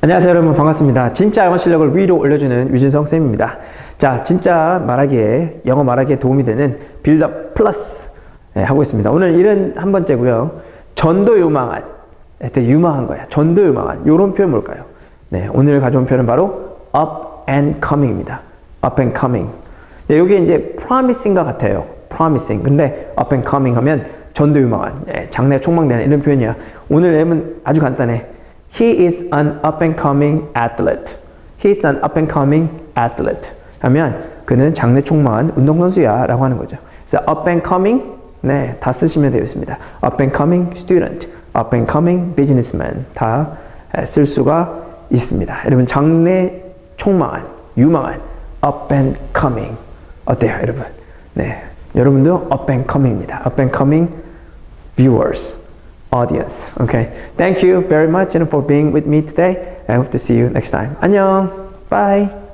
안녕하세요 여러분 반갑습니다. 진짜 영어 실력을 위로 올려주는 유진성 쌤입니다. 자 진짜 말하기에 영어 말하기에 도움이 되는 빌드업 플러스 네, 하고 있습니다. 오늘 71번째고요. 전도 유망한 네, 되게 유망한 거야. 전도 유망한 이런 표현 뭘까요? 네 오늘 가져온 표현은 바로 up and coming입니다. up and coming. 네, 이게 이제 promising과 같아요. promising. 근데 up and coming 하면 전도 유망한, 예, 장래 촉망되는 이런 표현이야. 오늘 내용은 아주 간단해. He is an up and coming athlete. He is an up and coming athlete. 하면 그는 장래 촉망한 운동선수야 라고 하는 거죠. 그래서 up and coming, 네, 다 쓰시면 되겠습니다. up and coming student, up and coming businessman 다 쓸 수가 있습니다. 여러분 장래 촉망한, 유망한 up and coming 어때요, 여러분? 네, 여러분도 up and coming입니다. up and coming viewers, audience. Okay. Thank you very much and for being with me today. I hope to see you next time. 안녕. Bye.